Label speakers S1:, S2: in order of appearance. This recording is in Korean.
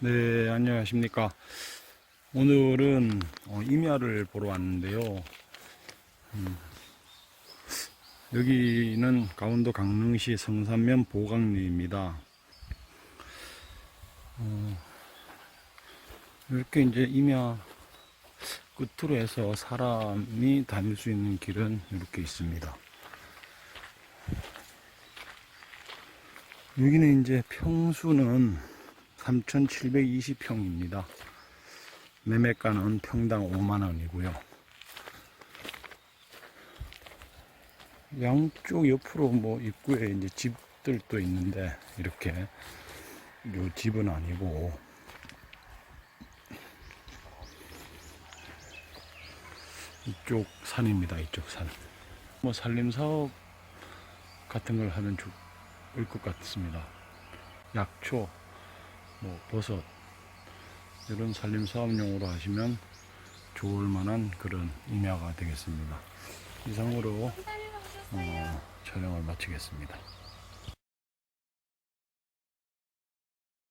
S1: 네, 안녕하십니까. 오늘은 어, 임야를 보러 왔는데요. 음, 여기는 강원도 강릉시 성산면 보강리입니다. 어, 이렇게 이제 임야 끝으로 해서 사람이 다닐 수 있는 길은 이렇게 있습니다. 여기는 이제 평수는 3,720평입니다. 매매가는 평당 5만원이고요. 양쪽 옆으로 뭐 입구에 이제 집들도 있는데, 이렇게, 요 집은 아니고, 이쪽 산입니다. 이쪽 산. 뭐 산림 사업 같은 걸 하면 좋을 것 같습니다. 약초, 뭐 버섯 이런 산림 사업용으로 하시면 좋을 만한 그런 임야가 되겠습니다. 이상으로 어, 촬영을 마치겠습니다.